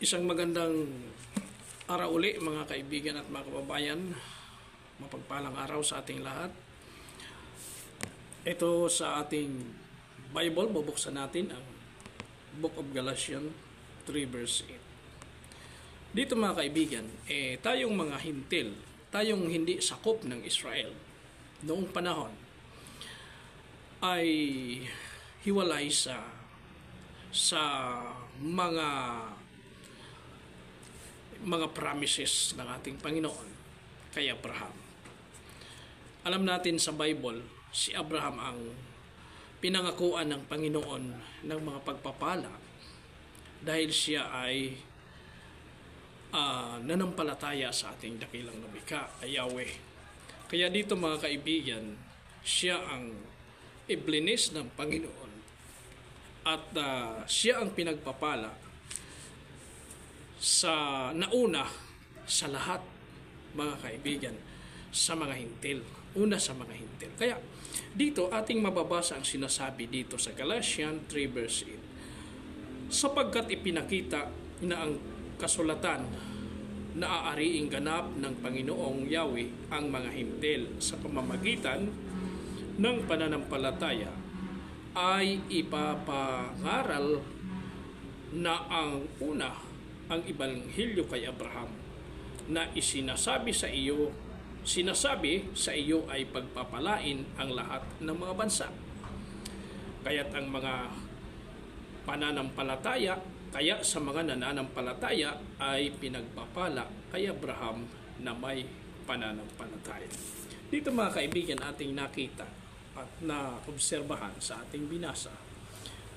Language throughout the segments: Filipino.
Isang magandang araw uli mga kaibigan at mga kababayan. Mapagpalang araw sa ating lahat. Ito sa ating Bible, bubuksan natin ang Book of Galatians 3 verse 8. Dito mga kaibigan, eh, tayong mga hintil, tayong hindi sakop ng Israel noong panahon ay hiwalay sa sa mga mga promises ng ating Panginoon kay Abraham. Alam natin sa Bible, si Abraham ang pinangakuan ng Panginoon ng mga pagpapala dahil siya ay ah, nanampalataya sa ating dakilang ay Yahweh. Kaya dito mga kaibigan, siya ang iblinis ng Panginoon at ah, siya ang pinagpapala sa nauna sa lahat mga kaibigan sa mga hintil. Una sa mga hintil. Kaya dito ating mababasa ang sinasabi dito sa Galatians 3 verse 8 sapagkat ipinakita na ang kasulatan na aariing ganap ng Panginoong Yahweh ang mga hintil sa pamamagitan ng pananampalataya ay ipapangaral na ang una ang ibanghilyo kay Abraham na isinasabi sa iyo sinasabi sa iyo ay pagpapalain ang lahat ng mga bansa. Kaya't ang mga pananampalataya kaya sa mga nananampalataya ay pinagpapala kay Abraham na may pananampalataya. Dito mga kaibigan ating nakita at naobserbahan sa ating binasa.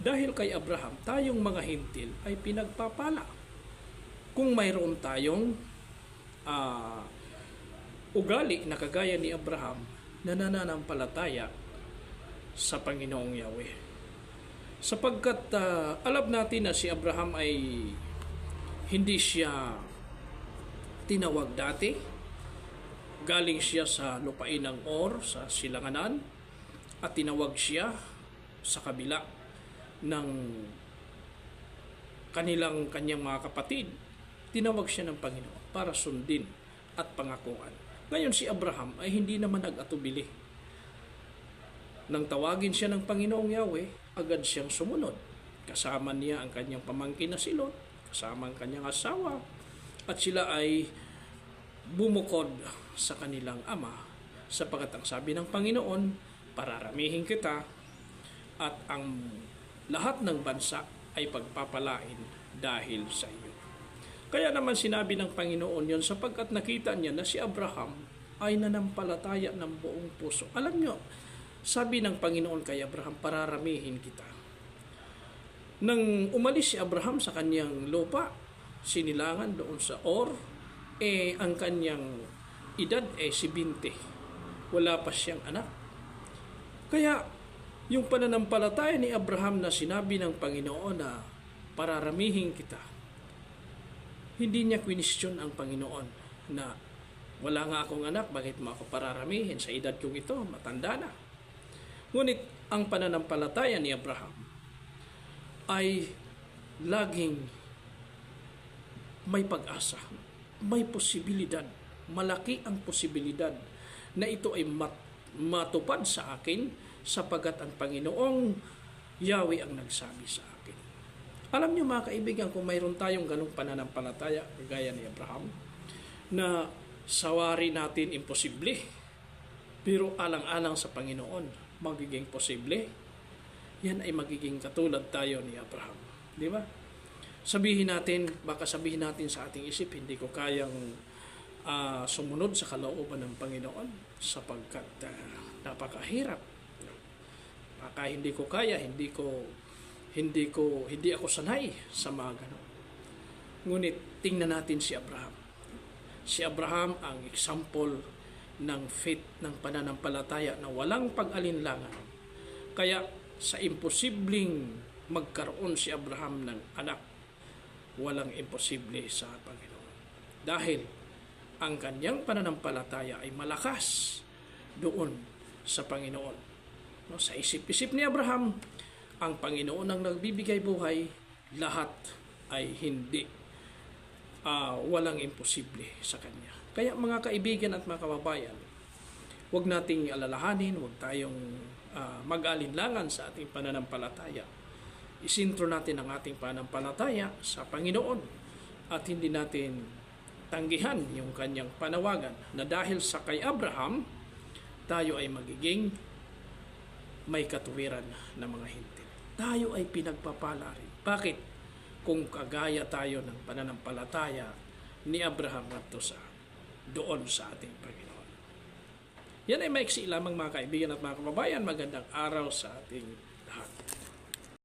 Dahil kay Abraham tayong mga hintil ay pinagpapala kung mayroon tayong ah, ugali na kagaya ni Abraham na nananampalataya sa Panginoong Yahweh. Sapagkat ah, alam natin na si Abraham ay hindi siya tinawag dati. Galing siya sa lupain ng Or, sa Silanganan, at tinawag siya sa kabila ng kanilang kanyang mga kapatid tinawag siya ng Panginoon para sundin at pangakuan. Ngayon si Abraham ay hindi naman nag-atubili. Nang tawagin siya ng Panginoong Yahweh, agad siyang sumunod. Kasama niya ang kanyang pamangkin na si Lot, kasama ang kanyang asawa, at sila ay bumukod sa kanilang ama sapagat ang sabi ng Panginoon, pararamihin kita at ang lahat ng bansa ay pagpapalain dahil sa iyo. Kaya naman sinabi ng Panginoon yon sapagkat nakita niya na si Abraham ay nanampalataya ng buong puso. Alam nyo, sabi ng Panginoon kay Abraham, pararamihin kita. Nang umalis si Abraham sa kanyang lupa, sinilangan doon sa Or, eh ang kanyang edad eh si Binte. Wala pa siyang anak. Kaya yung pananampalataya ni Abraham na sinabi ng Panginoon na pararamihin kita, hindi niya question ang Panginoon na wala nga akong anak, bakit mo ako pararamihin sa edad kong ito, matanda na. Ngunit ang pananampalataya ni Abraham ay laging may pag-asa, may posibilidad, malaki ang posibilidad na ito ay mat- matupad sa akin sapagat ang Panginoong Yahweh ang nagsabi sa akin. Alam niyo mga kaibigan, kung mayroon tayong ganong pananampalataya, gaya ni Abraham, na sawari natin imposible, pero alang-alang sa Panginoon, magiging posible, yan ay magiging katulad tayo ni Abraham. Di ba? Sabihin natin, baka sabihin natin sa ating isip, hindi ko kayang ah, sumunod sa kalooban ng Panginoon sapagkat ah, napakahirap. Baka hindi ko kaya, hindi ko hindi ko hindi ako sanay sa mga ganun. Ngunit tingnan natin si Abraham. Si Abraham ang example ng faith ng pananampalataya na walang pag-alinlangan. Kaya sa imposibleng magkaroon si Abraham ng anak, walang imposible sa Panginoon. Dahil ang kanyang pananampalataya ay malakas doon sa Panginoon. No, sa isip-isip ni Abraham, ang Panginoon ang nagbibigay buhay, lahat ay hindi ah, walang imposible sa Kanya. Kaya mga kaibigan at mga kababayan, huwag nating alalahanin, huwag tayong ah, mag-alinlangan sa ating pananampalataya. Isintro natin ang ating pananampalataya sa Panginoon at hindi natin tanggihan yung kanyang panawagan na dahil sa kay Abraham, tayo ay magiging may katuwiran ng mga hintil. Tayo ay pinagpapala rin. Bakit? Kung kagaya tayo ng pananampalataya ni Abraham at sa doon sa ating Panginoon. Yan ay maiksi lamang mga kaibigan at mga kababayan. Magandang araw sa ating